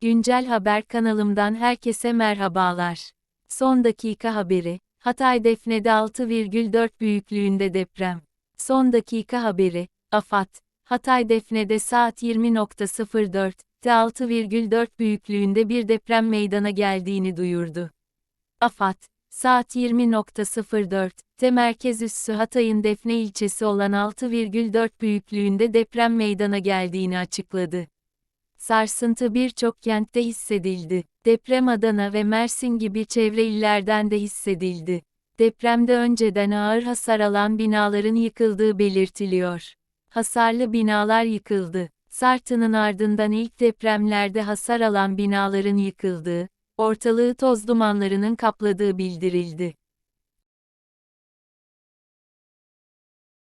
Güncel Haber kanalımdan herkese merhabalar. Son dakika haberi. Hatay Defne'de 6,4 büyüklüğünde deprem. Son dakika haberi. AFAD. Hatay Defne'de saat 20.04'te 6,4 büyüklüğünde bir deprem meydana geldiğini duyurdu. AFAD, saat 20.04'te merkez üssü Hatay'ın Defne ilçesi olan 6,4 büyüklüğünde deprem meydana geldiğini açıkladı. Sarsıntı birçok kentte hissedildi. Deprem Adana ve Mersin gibi çevre illerden de hissedildi. Depremde önceden ağır hasar alan binaların yıkıldığı belirtiliyor. Hasarlı binalar yıkıldı. Sartı'nın ardından ilk depremlerde hasar alan binaların yıkıldığı, ortalığı toz dumanlarının kapladığı bildirildi.